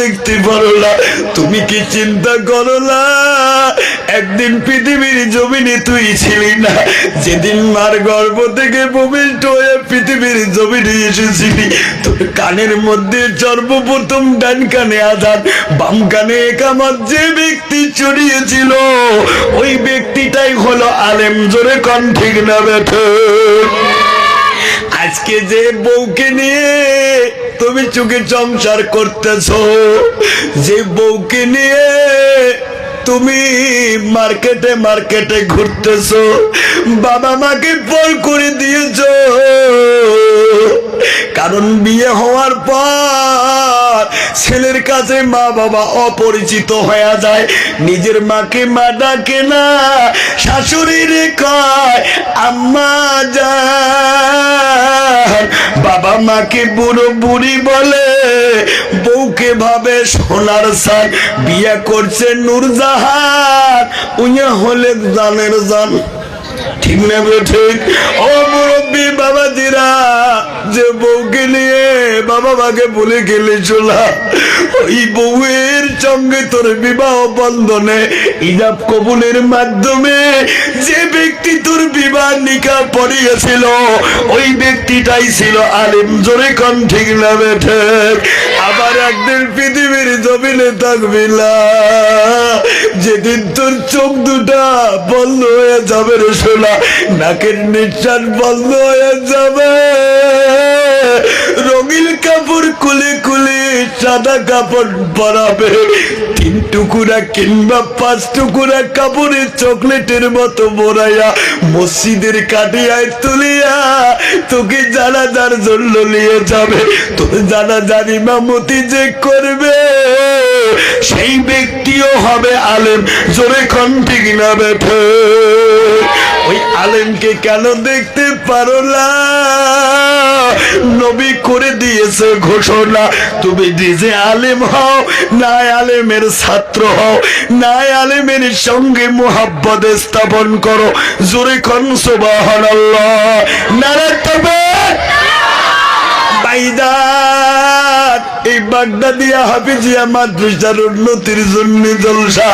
দেখতে পারো না? তুমি কি চিন্তা করো না? একদিন পৃথিবীর জমিনে তুই ছিলি না। যেদিন মার গর্ভ থেকে ভূমিষ্ঠ হয়ে পৃথিবীর জমিনে এসেছিলি, তোর কানের মধ্যে সর্বপ্রথম ডান কানে আধার বাম কানে একামত যে ব্যক্তি চড়িয়েছিল ওই ব্যক্তিটাই হলো আলেম। জোরে কন, ঠিক না, বেঠে। আজকে যে বউকে নিয়ে তুমি চোখে সংসার করতেছ যে বউকে নিয়ে তুমি মার্কেটে মার্কেটে ঘুরতেছ, বাবা মাকে পর করে দিয়েছ। কারণ বিয়ে হওয়ার পর ছেলের কাছে মা বাবা অপরিচিত হয়ে যায়, নিজের মাকে মা ডাকে না শাশুড়িরে কয়, আম্মা যান। বাবা মাকে বুড়ো বুড়ি বলে, বউকে ভাবে সোনার সান বিয়ে করছে নূরজাহান উইয়া হলে জান। ঠিক না ঠিক? ও মুরব্বী বাবাজিরা, যে বউকে নিয়ে বাবা মাকে বলে গেলে চলা ওই বউয়ের সঙ্গে তোর বিবাহ বন্ধনে ইজাব কবুলের মাধ্যমে যে ব্যক্তি তোর বিবাহ নিকা পড়িয়েছিল, ওই ব্যক্তিটাই ছিল আলিম। জোরে কন, ঠিক না বে ঠিক? আবার একদিন পৃথিবীর জমিনে থাকবি না যেদিন তোর চোখ দুটা বন্ধ হয়ে যাবে রে শোনা নাকের নিঃশ্বাস বন্ধ হয়ে যাবে। রঙিন কাপড় খুলে খুলে সাদা কাপড় পরাবে। তিন টুকুরা কিংবা পাঁচ টুকুরা কাপড়ের চকলেটের মতো মোড়াইয়া মসজিদের কাটিয়ায় তুলিয়া তোকে জানাজার জন্য নিয়ে যাবে। তোর জানাজার ইমামতি যে করবে। সেই ব্যক্তিও হবে আলেম। জোরে খন ঠিক না বেঠে। ওই আলেমকে কেন দেখতে পারো না? নবী করে দিয়েছে ঘোষণা, তুমি নিজে আলেম হও না আলেমের ছাত্র হও না আলেমের সঙ্গে মোহাব্বত স্থাপন করো। জোরে খন সুবহানাল্লাহ। নারে তবে বাইদার এই বাগদাদিয়া হাফিজিয়া মাদ্রাসার উন্নতির জন্য জলসা।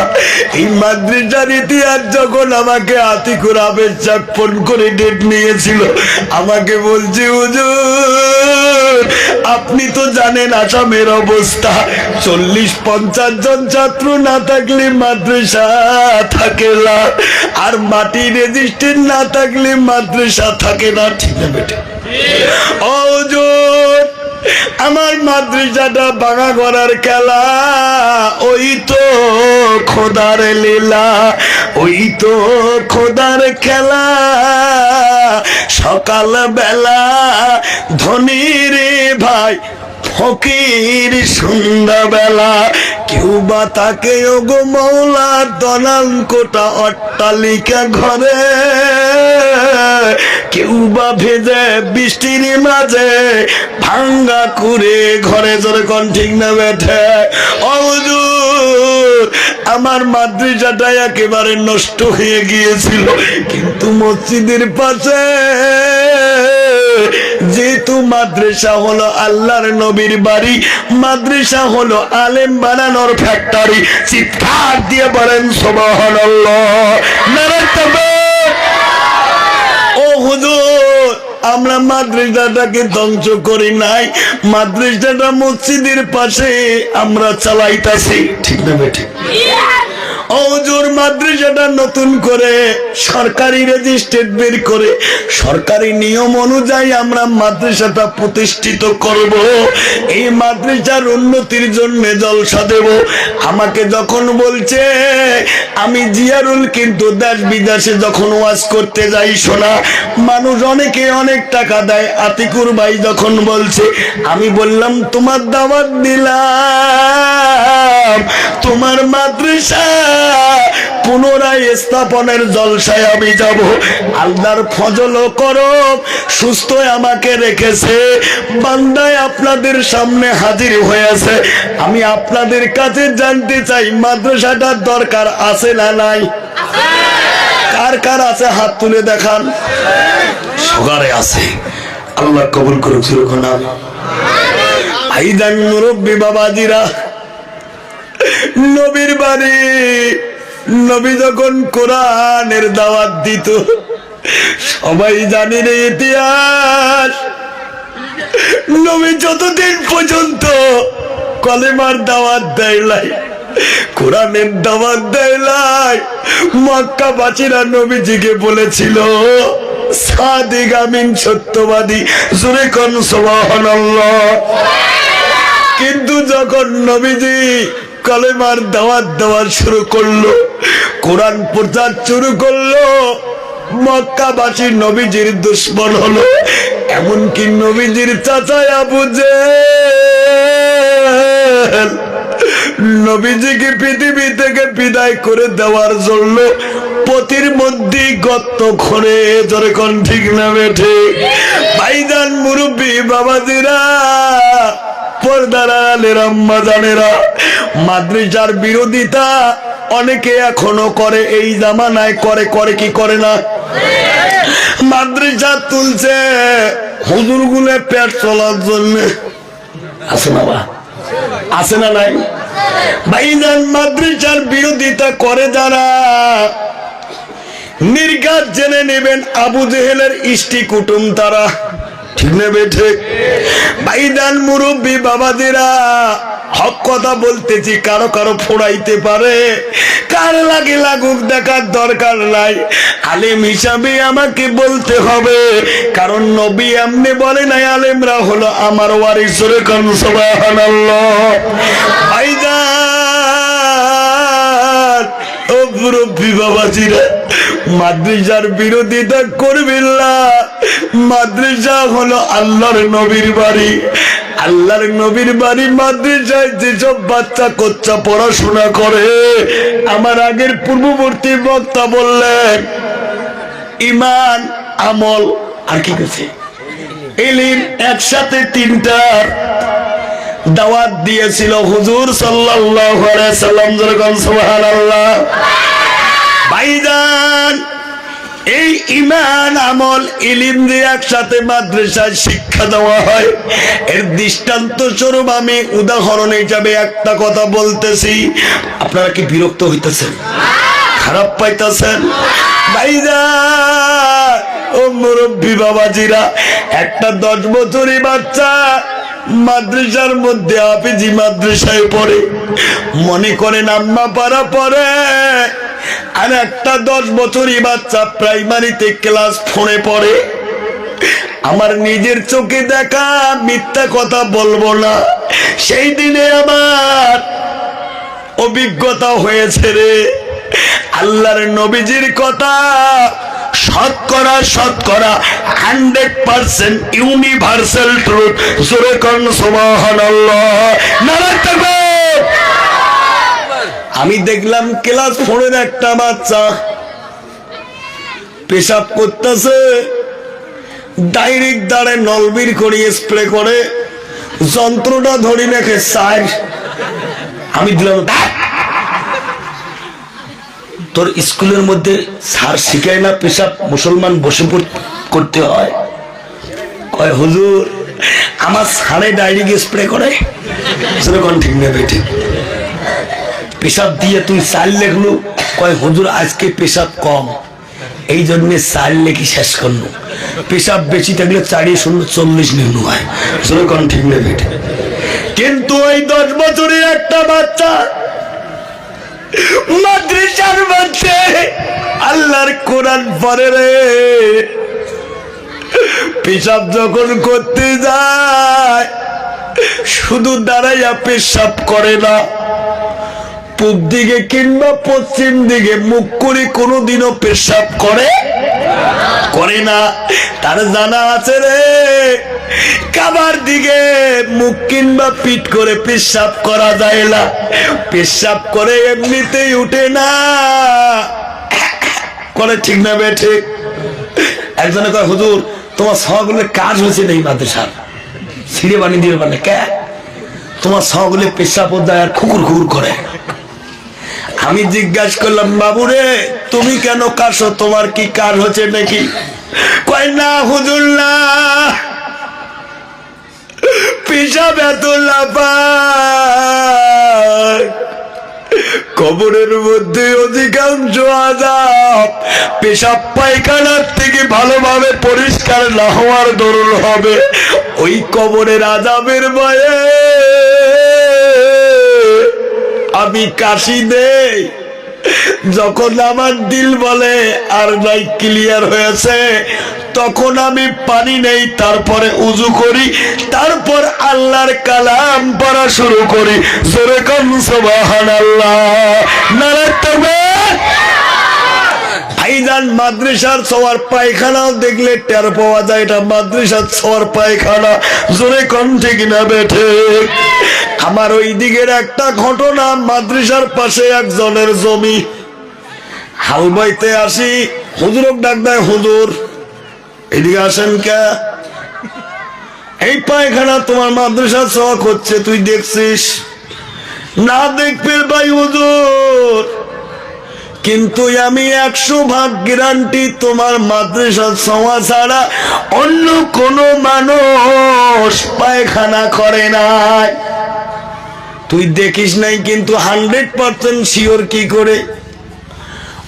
এই মাদ্রাসার ইতিহাস যখন আমাকে আতিকুর আবেদ চাক ফোন করে ডেট নিয়েছিল, আমাকে বলছে, হুজুর, আপনি তো জানেন আসামের অবস্থা। চল্লিশ, পঞ্চাশ জন ছাত্র না থাকলে মাদ্রাসা থাকে না। আর মাটি রেজিস্ট্রেট না থাকলে মাদ্রাসা থাকে না। ঠিক না বেটে। অজুর আমার মাদ্রাসাটা বাঙা করার খেলা, ওই তো খোদার লীলা, ওই তো খোদার খেলা। সকাল বেলা ধনী রে ভাই, ফকির সন্ধ্যাবেলা, কেউ বা তাকে, ওগো মৌলা দলাল কোটা অট্টালিকা ঘরে। কেউ বা ভেজে বৃষ্টির মাঝে ভাঙ্গা কুড়ে ঘরে জোরে কোন ঠিক না বেঠে। অজুর আমার মাদ্রাসাটা একেবারে নষ্ট হয়ে গিয়েছিল। কিন্তু মসজিদের পাশে যেহেতু মাদ্রাসা হলো আল্লাহর নবীর বাড়ি, মাদ্রাসা হলো আলেম বানানোর ফ্যাক্টরি চিৎকার দিয়ে বলেন, সুবহানাল্লাহ। নারে তাকবীর ও হুজুর আমরা মাদ্রাসাটাকে ধ্বংস করি নাই। মাদ্রাসাটা মসজিদের পাশে আমরা চালাইতাছি। ঠিক না বেঠিক অজুর মাদ্রাসাটা নতুন করে সরকারি রেজিস্ট্রেট বের করে, সরকারি নিয়ম অনুযায়ী আমরা মাদ্রাসাটা প্রতিষ্ঠিত করব। এই মাদ্রাসার উন্নতির জন্য জলসা দেব। আমাকে যখন বলছে, আমি জিয়ারুল কিন্তু দেশ বিদেশে যখন ওয়াজ করতে যাই, শোনা, মানুষ অনেকে অনেক টাকা দেয়। আতিকুর ভাই যখন বলছে, আমি বললাম, তোমার দাওয়াত দিলাম, তোমার মাদ্রাসা পুনরায় স্থাপনের জলসায় আমি যাব। আল্লাহর ফজল করো সুস্থ আমাকে রেখেছে। বান্দায় আপনাদের সামনে হাজির হয়েছে। আমি আপনাদের কাছে জানতে চাই, মাদ্রাসাটার দরকার আছে না নাই? কার কার আছে? হাত তুলে দেখান। সগারে আছে। আল্লাহ কবুল করুক সুরক্ষণ ভাইজান মুরব্বী বাবাজিরা। নবীর বাড়ি নবী যখন কোরআনের দাওয়াত দিত, সবাই জানে রে ইতিহাস। নবী যতদিন পর্যন্ত কলেমার দাওয়াত দেয় নাই, কোরআনের দাওয়াত দেয় নাই মক্কাবাসীরা নবীজিকে বলেছিল, সাদিক সত্যবাদী, জোরে কোন সুবহানাল্লাহ। কিন্তু যখন নবীজি কলেমার দাওয়াত দেওয়া শুরু করল, কোরআন প্রচার শুরু করল, মক্কাবাসী নবীজির দুশ্মন হলো, এমনকি নবীজির চাচায় জেহেল। নবীজিকে পৃথিবী থেকে বিদায় করে দেওয়ার জন্য পতির মধ্যে গত্ত জোরে কোন ঠিক না বেঠে ভাইজান মুরব্বী, বাবাজিরা পর্দার আলের আম্মা জানেরা মাদ্রাসার বিরোধিতা অনেকে এখনও করে, এই জামানায় করে করে কি করে না? তুলছে হুজুর গুলে পেট চলার জন্য। আছে না আছে না নাই? বিরোধিতা করে যারা, নির্ঘাত জেনে নেবেন আবু জেহেলের ইষ্টি কুটুম তারা। ঠিক না বেঠে বাইদান মুরব্বী বাবাদেরা, হক কথা বলতেছি, কারও কারও ফোড়াইতে পারে। কার লাগে লাগুক দেখার দরকার নাই। আলেম হিসাবে আমাকে বলতে হবে, কারণ নবী এমনি বলে নাই, আলেমরা হলো আমার ওয়ারিসরে কোন ও মুরব্বী বাবাজিরা, মাদ্রাসার বিরোধিতা করবেন না মাদ্রাসা হলো আল্লাহর নবীর বাড়ি। আল্লাহর নবীর বাড়ি মাদ্রাসায় যেসব বাচ্চা কোচ্চা পড়াশোনা করে, আমার আগের পূর্ববর্তী বক্তা বললেন, ইমান, আমল, আর কি করছে? এলিম একসাথে তিনটার দাওয়াত দিয়েছিল হুজুর সাল্লাল্লাহু আলাইহি সাল্লাম যেরকম সুবহানাল্লাহ। ভাইজান এই ইমান আমল ইলিম দিয়ে একসাথে মাদ্রাসায় শিক্ষা দেওয়া হয়। এর দৃষ্টান্ত স্বরূপ আমি উদাহরণ হিসাবে একটা কথা বলতেছি। আপনারা কি বিরক্ত হইতেছেন? খারাপ পাইতেছেন? ভাইজান ও মুরব্বী বাবাজিরা, একটা দশ বছরই বাচ্চা মাদ্রাসার মধ্যে হাফিজি মাদ্রাসায় পড়ে। মনে করেন আম্মা পাড়া পড়ে। আর একটা দশ বছরই বাচ্চা প্রাইমারিতে ক্লাস ফোনে পড়ে। আমার নিজের চোখে দেখা মিথ্যা কথা বলব না। সেই দিনে আমার অভিজ্ঞতা হয়েছে রে। আল্লাহর নবীজির কথা শতকরা শতকরা হান্ড্রেড পার্সেন্ট ইউনিভার্সাল ট্রুথ। জোরে কর্ণ সমাহান আমি দেখলাম ক্লাস ফোরের একটা বাচ্চা পেশাব করতেছে, ডাইরেক্ট দাঁড়ে নলবির করে স্প্রে করে, যন্ত্রটা ধরি রেখে সার আমি দিলাম তোর স্কুলের মধ্যে স্যার শিখায় না পেশাব মুসলমান বসে করতে হয়? কয়, হুজুর, আমার সাড়ে ডায়েরি স্প্রে করে। সেরকম ঠিক না বেটে পেশাব দিয়ে তুই চাল লেখলু? কয়, হুজুর, আজকে পেশাব কম। এই জন্যে চাল লেখি শেষ করল। পেশাব বেশি থাকলে চারি শূন্য চল্লিশ নিম্ন হয়। সেরকম ঠিক না বেটে কিন্তু ওই দশ বছরে একটা বাচ্চা মাদ্রাসার মধ্যে আল্লাহর কোরআন পরে রে। পেশাব যখন করতে যায়, শুধু দাঁড়াইয়া পেশাব করে না। পূব দিকে কিংবা পশ্চিম দিকে মুখ করে কোনোদিনও পেশাব করে? করে না। তার জানা আছে রে। কাবার দিকে মুখ কিংবা পিট করে পেশাব করা যায় না। পেশাব করে এমনিতেই উঠে না। করে ঠিক না বে, ঠিক। একজনে কয়, হুজুর, তোমার সহগুলোর কাজ হয়েছে নেই মাদ্রাসার? ছিঁড়ে বানিয়ে দিয়ে পারলে কে? তোমার সহগুলো পেশাব দেয় আর খুকুর খুকুর করে। আমি জিজ্ঞাসা করলাম, বাবুরে, তুমি কেন কাশো? তোমার কি কাজ হচ্ছে নাকি? কয়, না, হুজুর, না। লাফায়। কবরের মধ্যে অধিকাংশ আজাব পেশাব পায়খানার থেকে ভালোভাবে পরিষ্কার না হওয়ার দরুন হবে। ওই কবরের আজাবের ভয়ে আমি কাশি দেই যখন আমার দিল বলে আর নাই ক্লিয়ার হয়েছে, তখন আমি পানি নেই, তারপরে উজু করি, তারপর আল্লাহর কালাম পড়া শুরু করি। জোরে সুবহান আল্লাহ ভাইজান, মাদ্রাসার সবার পায়খানাও দেখলে টের পাওয়া যায়, এটা মাদ্রাসার সবার পায়খানা। জোরে কম ঠিক বেঠে আমার ওই দিকের একটা ঘটনা, মাদ্রাসার পাশে একজনের জমি। হাল বাইতে আসি হুজুরক ডাক দেয়, হুজুর, এদিকে আসেন কে? এই পায়খানা তোমার মাদ্রাসার সওয়া হচ্ছে, তুই দেখছিস? না দেখবে ভাই হুজুর, কিন্তু আমি একশো ভাগ গ্যারান্টি তোমার মাদ্রাসার সওয়া ছাড়া অন্য কোনো মানুষ পায়খানা করে নাই। তুই দেখিস নাই কিন্তু হান্ড্রেড পার্সেন্ট শিওর কি করে?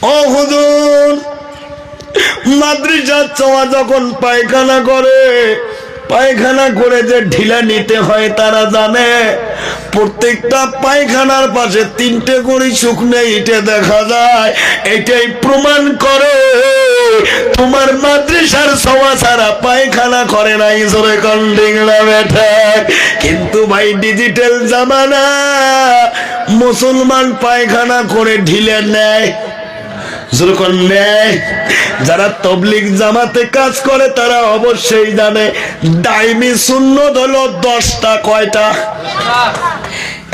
ও হুজুর, মাদ্রিসার ছোঁয়া যখন পায়খানা করে পায়খানা করে যে ঢিলা নিতে হয়, তারা জানে। প্রত্যেকটা পায়খানার পাশে তিনটে করে শুকনো ইটে দেখা যায়। এটাই প্রমাণ করে তোমার মাদ্রাসার ছোঁয়া ছাড়া পায়খানা করে না ইসরে কন্ডিং না বেঠে। কিন্তু ভাই ডিজিটাল জামানা। মুসলমান পায়খানা করে ঢিলে নেয়। যারা তবলিক জামাতে কাজ করে, তারা অবশ্যই জানে ডাইমি শূন্য হলো দশটা, কয়টা?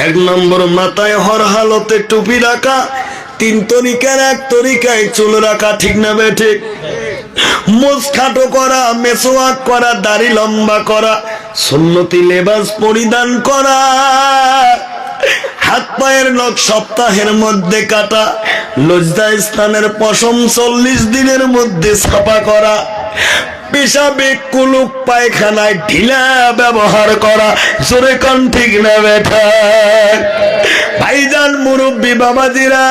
এক নম্বর মাথায় হর হালতে টুপি রাখা, তিন তরিকার, এক তরিকায় চুল রাখা, ঠিক না বে ঠিক? খাটো করা, মেসোয়াক করা, দাড়ি লম্বা করা, সুন্নতি লেবাস পরিধান করা। হাত পায়ের নখ সপ্তাহের মধ্যে কাটা, লজ্জা স্থানের পশম চল্লিশ দিনের মধ্যে ছাপা করা, পেশাবে কুলুক পায়খানায় ঢিলা ব্যবহার করা, জোরে কন ঠিক না বেঠা ভাইজান মুরব্বী বাবাজিরা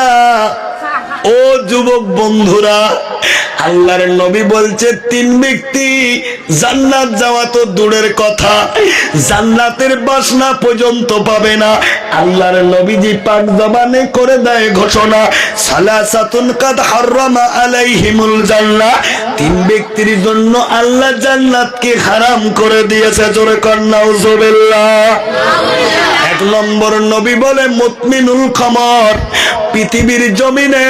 ও যুবক বন্ধুরা, আল্লাহর নবী বলছে, তিন ব্যক্তি জান্নাত যাওয়া তো দূরের কথা, জান্নাতের বাসনা পর্যন্ত পাবে না। আল্লাহর নবীজি পাক জবানে করে দেয় ঘোষণা, সালাসাতুন কাদ হাররামা আলাইহিমুল জান্নাহ। তিন ব্যক্তির জন্য আল্লাহ জান্নাতকে হারাম করে দিয়েছে, জোরে কন্নাউজুবিল্লাহ এক নম্বর নবী বলে, মতমিনুল খমর, পৃথিবীর জমিনে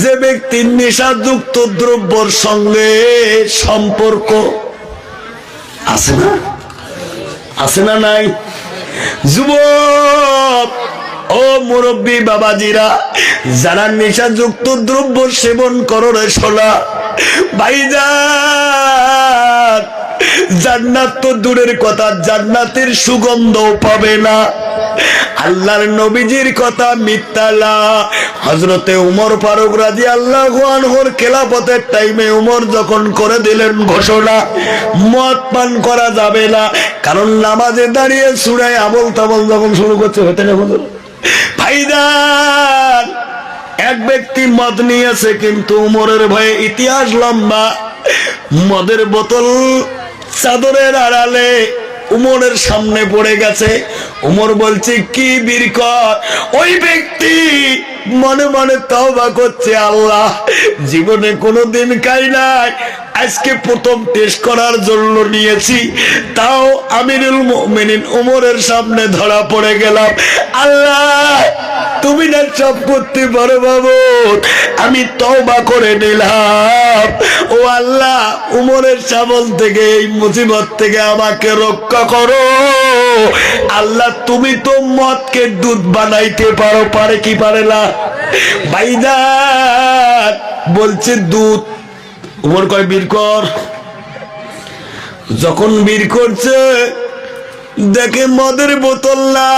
যে ব্যক্তির নেশাযুক্ত দ্রব্যর সঙ্গে সম্পর্ক আছে না? আছে না নাই? যুবক, ও মুরব্বী বাবাজিরা, যারা নেশাযুক্ত দ্রব্য সেবন করো রে সোনা ভাইজান জান্নাত তো দূরের কথা, জান্নাতের সুগন্ধও পাবে না। আল্লাহর নবীজির কথা মিথ্যালা হজরতে উমর ফারুক রাজি আল্লাহ খেলাপথের টাইমে উমর যখন করে দিলেন ঘোষণা, মদ পান করা যাবে না। কারণ নামাজে দাঁড়িয়ে সুরায় আবল তাবল যখন শুরু করছে হতে না ভাইদান এক ব্যক্তি মদ নিয়েছে কিন্তু উমরের ভয়ে ইতিহাস লম্বা। মদের বোতল চাদরের আড়ালে উমরের সামনে পড়ে গেছে। উমর বলছে, কি বীর কর ওই ব্যক্তি মনে মনে তওবা করছে আল্লাহ। জীবনে কোনো দিন খাই নাই। আজকে প্রথম টেস্ট করার জন্য নিয়েছি। তাও আমিরুল মুমিনিন উমরের সামনে ধরা পড়ে গেলাম। আল্লাহ তুমি না সব করতে পারো বাবু আমি তওবা করে নিলাম। ও আল্লাহ, উমরের সাবল থেকে, এই মুসিবত থেকে আমাকে রক্ষা করো। আল্লাহ, তুমি তো মদকে দুধ বানাইতে পারো, পারে কি পারে না? ভাইদান বলছে দুধ। উমর কয়, বীর কর। যখন বীর করছে, দেখে মদের বোতল না।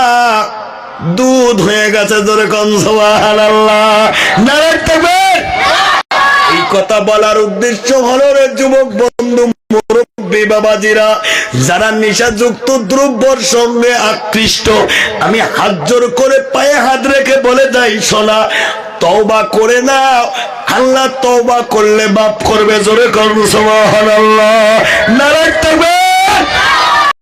দুধ হয়ে গেছে এই কথা বলার উদ্দেশ্য হলো রে যুবক বন্ধু, মুরব্বী বাবাজিরা, যারা নেশাযুক্ত দ্রব্যর সঙ্গে আকৃষ্ট। আমি হাত জোর করে পায়ে হাত রেখে বলে যাই, সোনা, তওবা করে নাও। আল্লাহ তওবা করলে বাপ করবে, জোরে করব সুবহানাল্লাহ। নারায়ণ